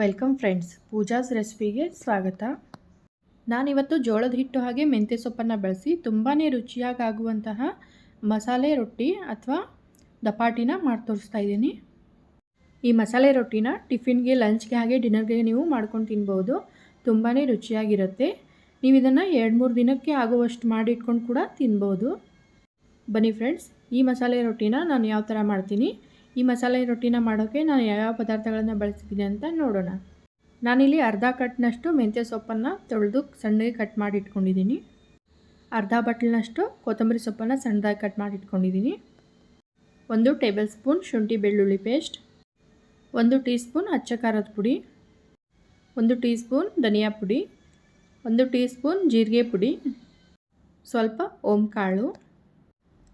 Welcome friends, Pooja's ರೆಸಿಪಿಗೆ ಸ್ವಾಗತ. ನಾನಿವತ್ತು ಜೋಳದ ಹಿಟ್ಟು ಹಾಗೆ ಮೆಂತ್ಯ ಸೊಪ್ಪನ್ನು ಬಳಸಿ ತುಂಬಾ ರುಚಿಯಾಗಿ ಆಗುವಂತಹ ಮಸಾಲೆ ರೊಟ್ಟಿ ಅಥವಾ ದಪಾಟಿನ ಮಾಡಿ ತೋರಿಸ್ತಾ ಇದ್ದೀನಿ. ಈ ಮಸಾಲೆ ರೊಟ್ಟಿನ ಟಿಫಿನ್ಗೆ, ಲಂಚ್ಗೆ ಹಾಗೆ ಡಿನ್ನರ್ಗೆ ನೀವು ಮಾಡ್ಕೊಂಡು ತಿನ್ಬೋದು. ತುಂಬಾ ರುಚಿಯಾಗಿರುತ್ತೆ. ನೀವು ಇದನ್ನು ಎರಡು ಮೂರು ದಿನಕ್ಕೆ ಆಗುವಷ್ಟು ಮಾಡಿ ಇಟ್ಕೊಂಡು ಕೂಡ ತಿನ್ಬೋದು. ಬನ್ನಿ ಫ್ರೆಂಡ್ಸ್, ಈ ಮಸಾಲೆ ರೊಟ್ಟಿನ ನಾನು ಯಾವ ಥರ ಮಾಡ್ತೀನಿ? ಈ ಮಸಾಲೆ ರೊಟ್ಟಿನ ಮಾಡೋಕ್ಕೆ ನಾನು ಯಾವ್ಯಾವ ಪದಾರ್ಥಗಳನ್ನು ಬಳಸಿದ್ದೀನಿ ಅಂತ ನೋಡೋಣ. ನಾನಿಲ್ಲಿ ಅರ್ಧ ಕಟ್ನಷ್ಟು ಮೆಂತ್ಯ ಸೊಪ್ಪನ್ನು ತೊಳೆದು ಸಣ್ಣಗೆ ಕಟ್ ಮಾಡಿ ಇಟ್ಕೊಂಡಿದ್ದೀನಿ ಅರ್ಧ ಬಟ್ಲಿನಷ್ಟು ಕೊತ್ತಂಬರಿ ಸೊಪ್ಪನ್ನು ಸಣ್ಣದಾಗಿ ಕಟ್ ಮಾಡಿ ಇಟ್ಕೊಂಡಿದ್ದೀನಿ ಒಂದು ಟೇಬಲ್ ಸ್ಪೂನ್ ಶುಂಠಿ ಬೆಳ್ಳುಳ್ಳಿ ಪೇಸ್ಟ್. ಒಂದು ಟೀ ಸ್ಪೂನ್ ಅಚ್ಚ ಖಾರದ ಪುಡಿ. ಒಂದು ಟೀ ಸ್ಪೂನ್ ಧನಿಯಾ ಪುಡಿ. ಒಂದು ಟೀ ಸ್ಪೂನ್ ಜೀರಿಗೆ ಪುಡಿ. ಸ್ವಲ್ಪ ಓಂಕಾಳು.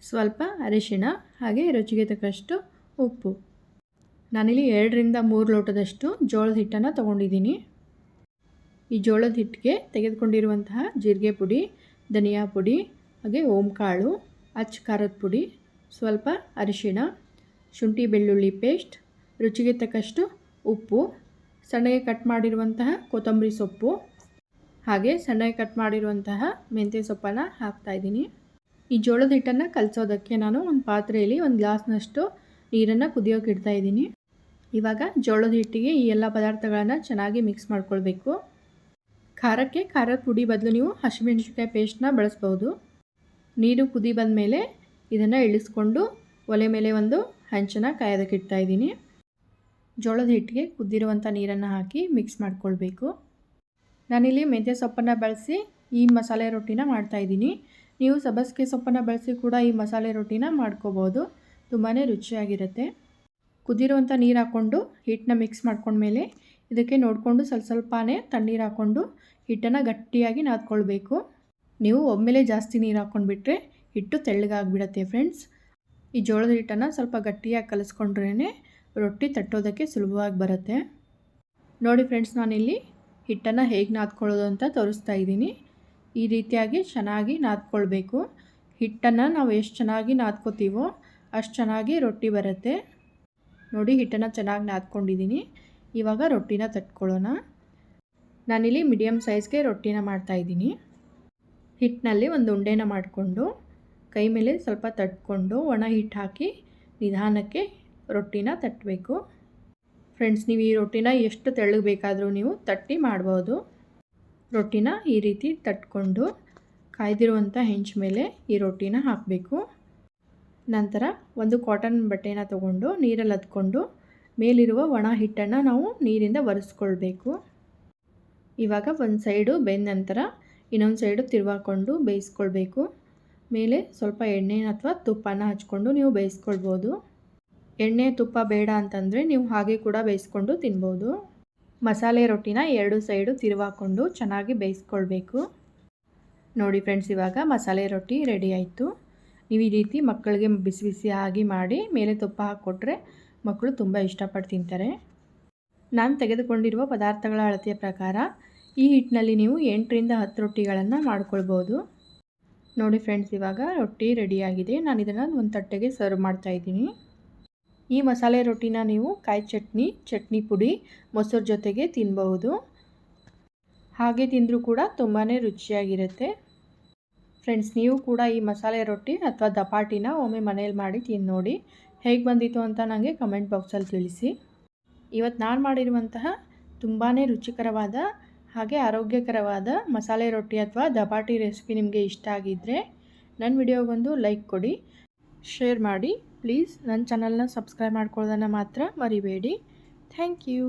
ಸ್ವಲ್ಪ ಅರಿಶಿಣ ಹಾಗೆ ರುಚಿಗೆ ತಕ್ಕಷ್ಟು ಉಪ್ಪು. ನಾನಿಲ್ಲಿ ಎರಡರಿಂದ ಮೂರು ಲೋಟದಷ್ಟು ಜೋಳದ ಹಿಟ್ಟನ್ನು ತೊಗೊಂಡಿದ್ದೀನಿ. ಈ ಜೋಳದ ಹಿಟ್ಟಿಗೆ ತೆಗೆದುಕೊಂಡಿರುವಂತಹ ಜೀರಿಗೆ ಪುಡಿ, ಧನಿಯಾ ಪುಡಿ, ಹಾಗೆ ಓಂಕಾಳು, ಅಚ್ಚ ಖಾರದ ಪುಡಿ, ಸ್ವಲ್ಪ ಅರಿಶಿಣ, ಶುಂಠಿ ಬೆಳ್ಳುಳ್ಳಿ ಪೇಸ್ಟ್, ರುಚಿಗೆ ತಕ್ಕಷ್ಟು ಉಪ್ಪು, ಸಣ್ಣಗೆ ಕಟ್ ಮಾಡಿರುವಂತಹ ಕೊತ್ತಂಬರಿ ಸೊಪ್ಪು, ಹಾಗೆ ಸಣ್ಣಗೆ ಕಟ್ ಮಾಡಿರುವಂತಹ ಮೆಂತ್ಯ ಸೊಪ್ಪನ್ನು ಹಾಕ್ತಾಯಿದ್ದೀನಿ ಈ ಜೋಳದ ಹಿಟ್ಟನ್ನು ಕಲಸೋದಕ್ಕೆ ನಾನು ಒಂದು ಪಾತ್ರೆಯಲ್ಲಿ ಒಂದು ಗ್ಲಾಸ್ನಷ್ಟು ನೀರನ್ನು ಕುದಿಯೋಕೆ ಇಡ್ತಾ ಇದ್ದೀನಿ. ಇವಾಗ ಜೋಳದ ಹಿಟ್ಟಿಗೆ ಈ ಎಲ್ಲ ಪದಾರ್ಥಗಳನ್ನು ಚೆನ್ನಾಗಿ ಮಿಕ್ಸ್ ಮಾಡ್ಕೊಳ್ಬೇಕು. ಖಾರಕ್ಕೆ ಖಾರದ ಪುಡಿ ಬದಲು ನೀವು ಹಸಿಮೆಣಸಿನ್ಕಾಯಿ ಪೇಸ್ಟ್ನ ಬಳಸ್ಬೋದು. ನೀರು ಕುದಿ ಬಂದ ಮೇಲೆ ಇದನ್ನು ಇಳಿಸ್ಕೊಂಡು ಒಲೆ ಮೇಲೆ ಒಂದು ಹಂಚನ ಕಾಯೋದಕ್ಕೆ ಇಡ್ತಾ ಇದ್ದೀನಿ. ಜೋಳದ ಹಿಟ್ಟಿಗೆ ಕುದ್ದಿರುವಂಥ ನೀರನ್ನು ಹಾಕಿ ಮಿಕ್ಸ್ ಮಾಡ್ಕೊಳ್ಬೇಕು. ನಾನಿಲ್ಲಿ ಮೆಂತ್ಯ ಸೊಪ್ಪನ್ನು ಬಳಸಿ ಈ ಮಸಾಲೆ ರೊಟ್ಟಿನ ಮಾಡ್ತಾಯಿದ್ದೀನಿ ನೀವು ಸಬಸ್ಗೆ ಸೊಪ್ಪನ್ನು ಬಳಸಿ ಕೂಡ ಈ ಮಸಾಲೆ ರೊಟ್ಟಿನ ಮಾಡ್ಕೋಬೋದು. ತುಂಬಾ ರುಚಿಯಾಗಿರುತ್ತೆ. ಕುದಿರುವಂಥ ನೀರು ಹಾಕ್ಕೊಂಡು ಹಿಟ್ಟನ್ನ ಮಿಕ್ಸ್ ಮಾಡ್ಕೊಂಡ್ಮೇಲೆ ಇದಕ್ಕೆ ನೋಡಿಕೊಂಡು ಸ್ವಲ್ಪ ಸ್ವಲ್ಪನೇ ತಣ್ಣೀರು ಹಾಕ್ಕೊಂಡು ಹಿಟ್ಟನ್ನು ಗಟ್ಟಿಯಾಗಿ ನಾದ್ಕೊಳ್ಬೇಕು. ನೀವು ಒಮ್ಮೆಲೆ ಜಾಸ್ತಿ ನೀರು ಹಾಕ್ಕೊಂಡ್ಬಿಟ್ರೆ ಹಿಟ್ಟು ತೆಳ್ಳಗಾಗ್ಬಿಡತ್ತೆ ಫ್ರೆಂಡ್ಸ್ ಈ ಜೋಳದ ಹಿಟ್ಟನ್ನು ಸ್ವಲ್ಪ ಗಟ್ಟಿಯಾಗಿ ಕಲಿಸ್ಕೊಂಡ್ರೇ ರೊಟ್ಟಿ ತಟ್ಟೋದಕ್ಕೆ ಸುಲಭವಾಗಿ ಬರುತ್ತೆ. ನೋಡಿ ಫ್ರೆಂಡ್ಸ್ ನಾನಿಲ್ಲಿ ಹಿಟ್ಟನ್ನು ಹೇಗೆ ನಾದ್ಕೊಳ್ಳೋದು ಅಂತ ತೋರಿಸ್ತಾ ಇದ್ದೀನಿ. ಈ ರೀತಿಯಾಗಿ ಚೆನ್ನಾಗಿ ನಾದ್ಕೊಳ್ಬೇಕು. ಹಿಟ್ಟನ್ನು ನಾವು ಎಷ್ಟು ಚೆನ್ನಾಗಿ ನಾದ್ಕೋತೀವೋ ಅಷ್ಟು ಚೆನ್ನಾಗಿ ರೊಟ್ಟಿ ಬರುತ್ತೆ. ನೋಡಿ, ಹಿಟ್ಟನ್ನು ಚೆನ್ನಾಗಿ ನಾದ್ಕೊಂಡಿದ್ದೀನಿ ಇವಾಗ ರೊಟ್ಟಿನ ತಟ್ಕೊಳ್ಳೋಣ. ನಾನಿಲ್ಲಿ ಮೀಡಿಯಮ್ ಸೈಜ್ಗೆ ರೊಟ್ಟಿನ ಮಾಡ್ತಾಯಿದ್ದೀನಿ ಹಿಟ್ಟಿನಲ್ಲಿ ಒಂದು ಉಂಡೆನ ಮಾಡಿಕೊಂಡು, ಕೈ ಮೇಲೆ ಸ್ವಲ್ಪ ತಟ್ಕೊಂಡು ಒಣ ಹಿಟ್ಟು ಹಾಕಿ ನಿಧಾನಕ್ಕೆ ರೊಟ್ಟಿನ ತಟ್ಟಬೇಕು ಫ್ರೆಂಡ್ಸ್, ನೀವು ಈ ರೊಟ್ಟಿನ ಎಷ್ಟು ತೆಳ್ಳಗೆ ಬೇಕಾದರೂ ನೀವು ತಟ್ಟಿ ಮಾಡ್ಬೋದು. ರೊಟ್ಟಿನ ಈ ರೀತಿ ತಟ್ಕೊಂಡು ಕಾಯ್ದಿರುವಂಥ ಹೆಂಚು ಮೇಲೆ ಈ ರೊಟ್ಟಿನ ಹಾಕಬೇಕು. ನಂತರ ಒಂದು ಕಾಟನ್ ಬಟ್ಟೆನ ತಗೊಂಡು ನೀರಲ್ಲಿ ಹತ್ಕೊಂಡು ಮೇಲಿರುವ ಒಣ ಹಿಟ್ಟನ್ನು ನಾವು ನೀರಿಂದ ಒರೆಸ್ಕೊಳ್ಬೇಕು. ಇವಾಗ ಒಂದು ಸೈಡು ಬೆಂದ ನಂತರ ಇನ್ನೊಂದು ಸೈಡು ತಿರುವಾಕೊಂಡು ಬೇಯಿಸ್ಕೊಳ್ಬೇಕು. ಮೇಲೆ ಸ್ವಲ್ಪ ಎಣ್ಣೆ ಅಥವಾ ತುಪ್ಪನ ಹಚ್ಕೊಂಡು ನೀವು ಬೇಯಿಸ್ಕೊಳ್ಬೋದು. ಎಣ್ಣೆ, ತುಪ್ಪ ಬೇಡ ಅಂತಂದರೆ ನೀವು ಹಾಗೆ ಕೂಡ ಬೇಯಿಸ್ಕೊಂಡು ತಿನ್ಬೋದು. ಮಸಾಲೆ ರೊಟ್ಟಿನ ಎರಡು ಸೈಡು ತಿರುವಾಕೊಂಡು ಚೆನ್ನಾಗಿ ಬೇಯಿಸ್ಕೊಳ್ಬೇಕು. ನೋಡಿ ಫ್ರೆಂಡ್ಸ್ ಇವಾಗ ಮಸಾಲೆ ರೊಟ್ಟಿ ರೆಡಿ ಆಯಿತು. ನೀವು ಈ ರೀತಿ ಮಕ್ಕಳಿಗೆ ಬಿಸಿ ಬಿಸಿ ಆಗಿ ಮಾಡಿ ಮೇಲೆ ತುಪ್ಪ ಹಾಕಿಕೊಟ್ರೆ ಮಕ್ಕಳು ತುಂಬ ಇಷ್ಟಪಟ್ಟು ತಿಂತಾರೆ. ನಾನು ತೆಗೆದುಕೊಂಡಿರುವ ಪದಾರ್ಥಗಳ ಅಳತೆಯ ಪ್ರಕಾರ ಈ ಹಿಟ್ಟಿನಲ್ಲಿ ನೀವು ಎಂಟರಿಂದ ಹತ್ತು ರೊಟ್ಟಿಗಳನ್ನು ಮಾಡ್ಕೊಳ್ಬೋದು. ನೋಡಿ ಫ್ರೆಂಡ್ಸ್ ಇವಾಗ ರೊಟ್ಟಿ ರೆಡಿಯಾಗಿದೆ ನಾನು ಇದನ್ನು ಒಂದು ತಟ್ಟೆಗೆ ಸರ್ವ್ ಮಾಡ್ತಾಯಿದ್ದೀನಿ ಈ ಮಸಾಲೆ ರೊಟ್ಟಿನ ನೀವು ಕಾಯಿ ಚಟ್ನಿ ಚಟ್ನಿ ಪುಡಿ, ಮೊಸರು ಜೊತೆಗೆ ತಿನ್ನಬಹುದು ಹಾಗೆ ತಿಂದರೂ ಕೂಡ ತುಂಬಾ ರುಚಿಯಾಗಿರುತ್ತೆ. ಫ್ರೆಂಡ್ಸ್ ನೀವು ಕೂಡ ಈ ಮಸಾಲೆ ರೊಟ್ಟಿ ಅಥವಾ ದಪಾಟಿನ ಒಮ್ಮೆ ಮನೇಲಿ ಮಾಡಿ ತಿಂದು ನೋಡಿ. ಹೇಗೆ ಬಂದಿತ್ತು ಅಂತ ನನಗೆ ಕಮೆಂಟ್ ಬಾಕ್ಸಲ್ಲಿ ತಿಳಿಸಿ. ಇವತ್ತು ನಾನು ಮಾಡಿರುವಂತಹ ತುಂಬಾ ರುಚಿಕರವಾದ ಹಾಗೆ ಆರೋಗ್ಯಕರವಾದ ಮಸಾಲೆ ರೊಟ್ಟಿ ಅಥವಾ ದಪಾಟಿ ರೆಸಿಪಿ ನಿಮಗೆ ಇಷ್ಟ ಆಗಿದ್ದರೆ ನನ್ನ ವಿಡಿಯೋಗೊಂದು ಲೈಕ್ ಕೊಡಿ. ಶೇರ್ ಮಾಡಿ. ಪ್ಲೀಸ್ ನನ್ನ ಚಾನಲ್ನ ಸಬ್ಸ್ಕ್ರೈಬ್ ಮಾಡ್ಕೊಳ್ಳೋದನ್ನು ಮಾತ್ರ ಮರಿಬೇಡಿ. Thank you